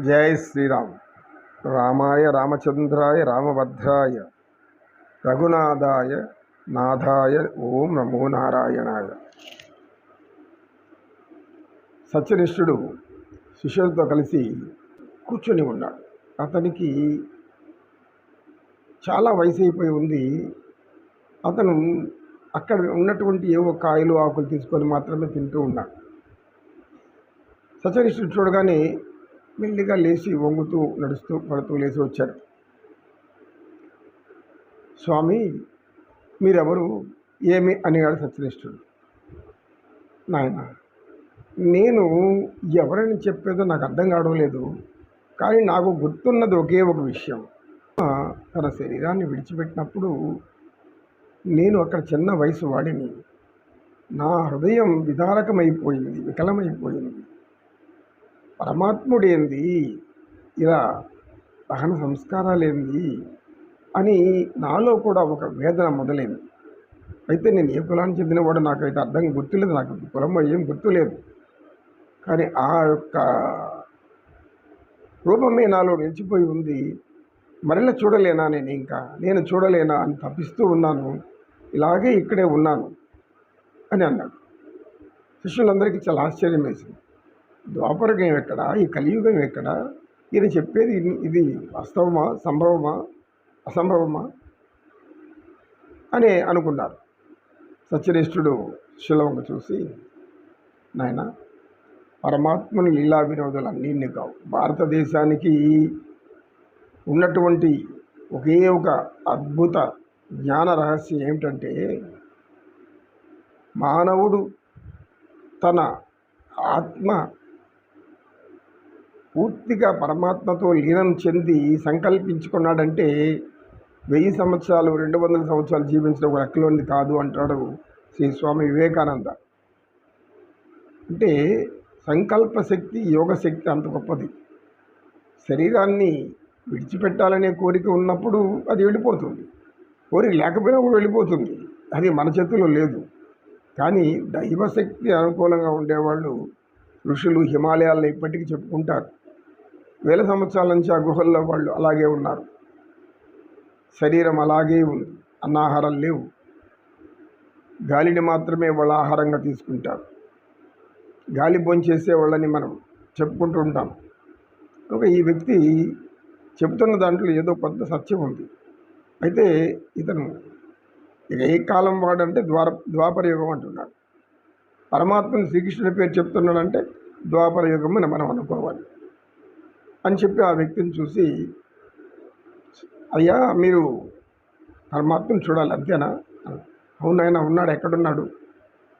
జై శ్రీరామ్. రామాయ రామచంద్రాయ రామభద్రాయ. రఘునాథాయ నాథాయ ఓం నమో నారాయణాయ. సత్యనిష్ఠుడు శిష్యులతో కలిసి కూర్చొని ఉన్నాడు. అతనికి చాలా వయసు అయిపోయి ఉంది. అతను అక్కడ ఉన్నటువంటి ఏవో కాయలు ఆకులు తీసుకొని మాత్రమే తింటూ ఉన్నాడు. సత్యనిష్ఠుడు చూడగానే మెల్లిగా లేచి వంగుతూ నడుస్తూ పడుతూ లేచి వచ్చారు. స్వామి మీరెవరు? ఏమి? అనేవాడు సత్యనిష్ఠుడు. నాయన నేను ఎవరని చెప్పేదో నాకు అర్థం కావడం లేదు. కానీ నాకు గుర్తున్నది ఒకే ఒక విషయం. తన శరీరాన్ని విడిచిపెట్టినప్పుడు నేను అక్కడ చిన్న వయసు వాడిని. నా హృదయం విదారకమైపోయింది వికలమైపోయింది. పరమాత్ముడేంది? ఇలా దహన సంస్కారాలేంది? అని నాలో కూడా ఒక వేదన మొదలైంది. అయితే నేను ఏ కులానికి చెందినవాడు నాకైతే అర్థం గుర్తులేదు. నాకు కులం ఏం గుర్తులేదు కానీ ఆ యొక్క రూపమే నాలో నిలిచిపోయి ఉంది. మరలా చూడలేనా నేను ఇంకా? నేను చూడలేనా అని తప్పిస్తూ ఉన్నాను. ఇలాగే ఇక్కడే ఉన్నాను అని అన్నాడు. శిష్యులందరికీ చాలా ఆశ్చర్యం వేసింది ద్వాపరగం ఎక్కడ? ఈ కలియుగం ఎక్కడ? ఈయన చెప్పేది ఇది- వాస్తవమా? సంభవమా? అసంభవమా? అని అనుకున్నారు. సత్యనిష్ఠుడు శిలవంక చూసి నాయన పరమాత్మని లీలా వినోదాలు అన్నీ కావు భారతదేశానికి ఉన్నటువంటి ఒకే ఒక అద్భుత జ్ఞాన రహస్యం ఏమిటంటే మానవుడు తన ఆత్మ పూర్తిగా పరమాత్మతో లీనం చెంది సంకల్పించుకున్నాడంటే వెయ్యి సంవత్సరాలు రెండు వందల సంవత్సరాలు జీవించడం ఒక లెక్కలోనిది కాదు అంటాడు శ్రీ స్వామి వివేకానంద. అంటే సంకల్ప శక్తి యోగ శక్తి అంత గొప్పది. శరీరాన్ని విడిచిపెట్టాలనే కోరిక ఉన్నప్పుడు అది వెళ్ళిపోతుంది. కోరిక లేకపోయినా కూడా వెళ్ళిపోతుంది. అది మన చేతిలో లేదు. కానీ దైవశక్తి అనుకూలంగా ఉండేవాళ్ళు ఋషులు హిమాలయాల్లో ఇప్పటికీ చెప్పుకుంటారు. వేల సంవత్సరాల నుంచి ఆ గుహల్లో వాళ్ళు అలాగే ఉన్నారు. శరీరం అలాగే ఉంది. అన్నాహారం లేవు. గాలిని మాత్రమే వాళ్ళ ఆహారంగా తీసుకుంటారు. గాలి భోంచేసే వాళ్ళని మనం చెప్పుకుంటూ ఉంటాం. ఒక ఈ వ్యక్తి చెబుతున్న దాంట్లో ఏదో కొంత సత్యం ఉంది. అయితే ఇతను ఇక ఏ కాలం వాడంటే ద్వార ద్వాపర యుగం అంటున్నాడు. పరమాత్మని శ్రీకృష్ణుడి పేరు చెప్తున్నాడంటే ద్వాపర యుగం అని మనం అనుకోవాలి. అని చెప్పి ఆ వ్యక్తిని చూసి అయ్యా మీరు పరమాత్మను చూడాలి అంతేనా? అవునాయన ఉన్నాడు ఎక్కడున్నాడు?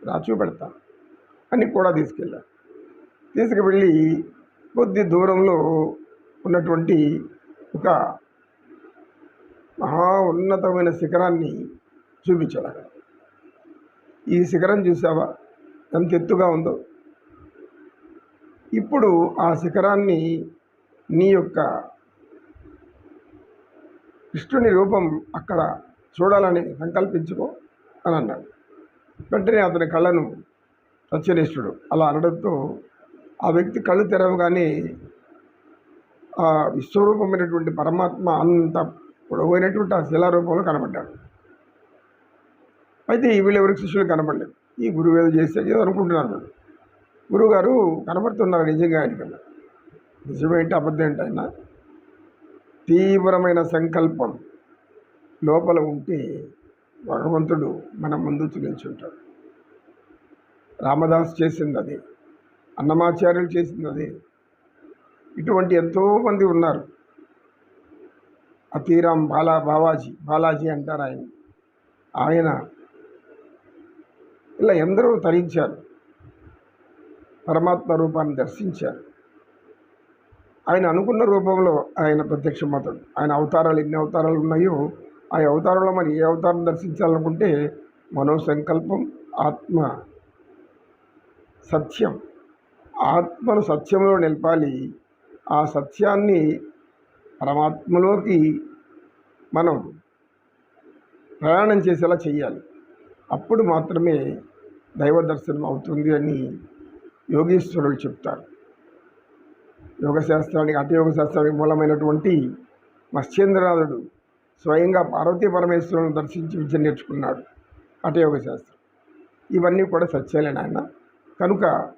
రా చూపెడతా అని కూడా తీసుకెళ్ళా. తీసుకువెళ్ళి కొద్ది దూరంలో ఉన్నటువంటి ఒక మహా ఉన్నతమైన శిఖరాన్ని చూపించాడు అక్కడ. ఈ శిఖరం చూసావా ఎంత ఎత్తుగా ఉందో? ఇప్పుడు ఆ శిఖరాన్ని నీ యొక్క కృష్ణుని రూపం అక్కడ చూడాలని సంకల్పించుకో అని అన్నాడు. వెంటనే అతని కళ్ళను సత్యనిష్ఠుడు అలా అనడంతో ఆ వ్యక్తి కళ్ళు తెరవగానే ఆ విశ్వరూపమైనటువంటి పరమాత్మ అంత పొడవైనటువంటి ఆ శిలారూపంలో కనబడ్డాడు. అయితే వీళ్ళెవరికి శిష్యులు కనబడలేదు. ఈ గురువు ఏదో చేస్తే ఏదో అనుకుంటున్నారు గురువుగారు కనబడుతున్నారు నిజంగా ఆయనకన్నా నిజమేంటి అబద్ధం ఏంటి ఆయన? తీవ్రమైన సంకల్పం లోపల ఉంటే భగవంతుడు మన ముందు నిల్చుంటాడు రామదాస్ చేసింది అది అన్నమాచార్యులు చేసింది అది. ఇటువంటి ఎంతోమంది ఉన్నారు. అతీరామ్ బాలా బావాజీ బాలాజీ అంటారు ఆయన. ఆయన ఇలా ఎందరో తరించారు. పరమాత్మ రూపాన్ని దర్శించారు. ఆయన అనుకున్న రూపంలో ఆయన ప్రత్యక్షమవుతాడు ఆయన అవతారాలు ఎన్ని అవతారాలు ఉన్నాయో ఆ అవతారంలో మరి ఏ అవతారం దర్శించాలనుకుంటే మనోసంకల్పం ఆత్మ సత్యం. ఆత్మను సత్యంలో నిలపాలి. ఆ సత్యాన్ని పరమాత్మలోకి మనం ప్రయాణం చేసేలా చేయాలి. అప్పుడు మాత్రమే దైవ దర్శనం అవుతుంది అని యోగేశ్వరుడు చెప్తారు. యోగశాస్త్రానికి అటయోగ శాస్త్రానికి మూలమైనటువంటి మత్స్యేంద్రనాథుడు స్వయంగా పార్వతీ పరమేశ్వరులను దర్శించి విద్య నేర్చుకున్నాడు. అటయోగ శాస్త్రం ఇవన్నీ కూడా సత్యాలే నాయన. కనుక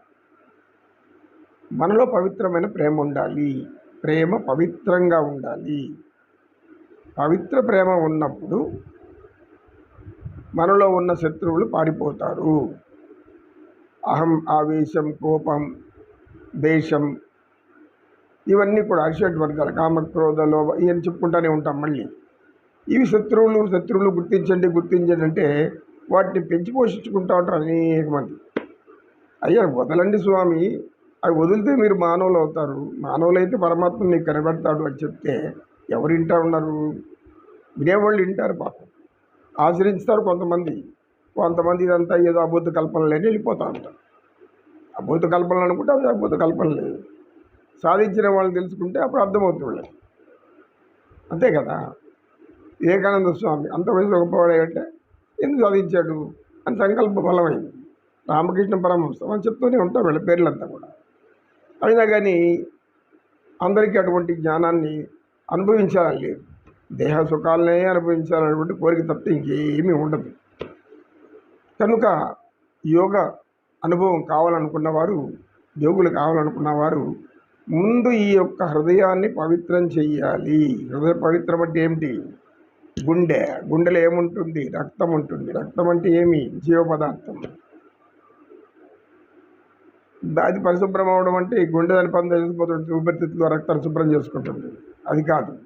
మనలో పవిత్రమైన ప్రేమ ఉండాలి. ప్రేమ పవిత్రంగా ఉండాలి. పవిత్ర ప్రేమ ఉన్నప్పుడు మనలో ఉన్న శత్రువులు పారిపోతారు. అహం ఆవేశం కోపం దేశం ఇవన్నీ కూడా అరిషడ్ వర్గాలు కామక్రోధ లోభ ఇవన్నీ చెప్పుకుంటూనే ఉంటాం మళ్ళీ. ఇవి శత్రువులు శత్రువులు గుర్తించండి గుర్తించండి అంటే వాటిని పెంచి పోషించుకుంటూ ఉంటారు అనేక మంది. అయ్యా వదలండి స్వామి. అవి వదిలితే మీరు మానవులు అవుతారు. మానవులు అయితే పరమాత్మ మీకు కనబడతాడు అని చెప్తే ఎవరు వింటా ఉన్నారు? వినేవాళ్ళు వింటారు పాపం. ఆచరిస్తారు కొంతమంది. కొంతమంది ఇదంతా ఏదో అబద్ధ కల్పనలేని వెళ్ళిపోతూ ఉంటారు. అబద్ధ కల్పనలు అనుకుంటే అవి అబద్ధ కల్పనలే సాధించిన వాళ్ళని తెలుసుకుంటే అప్పుడు అర్థమవుతుంది. వాళ్ళకి అంతే కదా? వివేకానంద స్వామి అంత వయసులో గొప్పవాడంటే ఎందుకు సాధించాడు? అని సంకల్ప బలమైంది. రామకృష్ణ పరమహంస అని చెప్తూనే ఉంటాం వీళ్ళ పేర్లంతా కూడా. అయినా కానీ అందరికీ అటువంటి జ్ఞానాన్ని అనుభవించాలని లేదు. దేహ సుఖాలనే అనుభవించాలనేటువంటి కోరిక తప్ప ఇంకేమీ ఉండదు. కనుక యోగ అనుభవం కావాలనుకున్న వారు యోగులు కావాలనుకున్న వారు ముందు ఈ యొక్క హృదయాన్ని పవిత్రం చెయ్యాలి. హృదయ పవిత్రం అంటే ఏమిటి? గుండె. గుండెలో ఏముంటుంది? రక్తం ఉంటుంది. రక్తం అంటే ఏమి? జీవ పదార్థం. అది పరిశుభ్రం అవడం అంటే ఈ గుండె దాని పని చేసిపోతుంది ఊపిరితిత్తులో రక్తాన్ని శుభ్రం చేసుకుంటుంది. అది కాదు.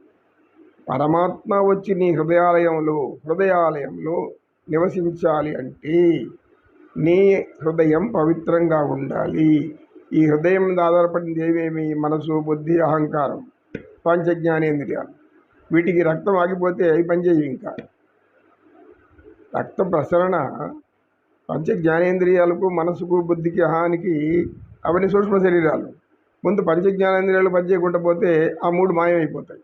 పరమాత్మ వచ్చి నీ హృదయాలయంలో హృదయాలయంలో నివసించాలి అంటే నీ హృదయం పవిత్రంగా ఉండాలి. ఈ హృదయం మీద ఆధారపడింది ఏమేమి? మనసు బుద్ధి అహంకారం పంచజ్ఞానేంద్రియాలు. వీటికి రక్తం ఆగిపోతే అవి పనిచేయవు ఇంకా. రక్త ప్రసరణ పంచ జ్ఞానేంద్రియాలకు మనసుకు బుద్ధికి అహానికి అవన్నీ సూక్ష్మ శరీరాలు. ముందు పంచ జ్ఞానేంద్రియాలు పనిచేయకుండా పోతే ఆ మూడు మాయమైపోతాయి.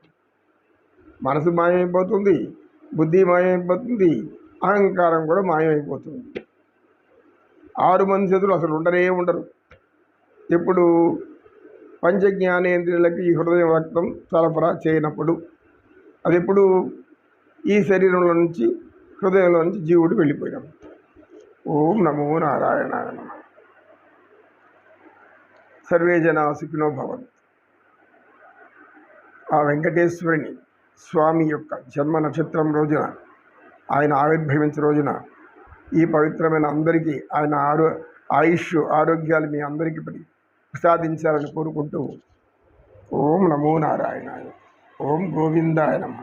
మనసు మాయమైపోతుంది బుద్ధి మాయమైపోతుంది అహంకారం కూడా మాయమైపోతుంది. ఆరు మంది చేతులు అసలు ఉండనే ఉండరు. ఇప్పుడు పంచజ్ఞానేంద్రియులకి ఈ హృదయం రక్తం సరఫరా చేయనప్పుడు అది ఎప్పుడు ఈ శరీరంలో నుంచి హృదయంలో నుంచి జీవుడు వెళ్ళిపోయాం ఓం నమో నారాయణ నమ. సర్వే జనా సుఖినో భవన్ ఆ వెంకటేశ్వరుని స్వామి యొక్క జన్మ నక్షత్రం రోజున ఆయన ఆవిర్భవించిన రోజున ఈ పవిత్రమైన అందరికీ ఆయన ఆరో ఆయుష్ ఆరోగ్యాలు మీ అందరికీ ప్రతి- ప్రసాదించాలని కోరుకుంటూ ఓం నమో నారాయణాయ ఓం గోవిందాయ నమ.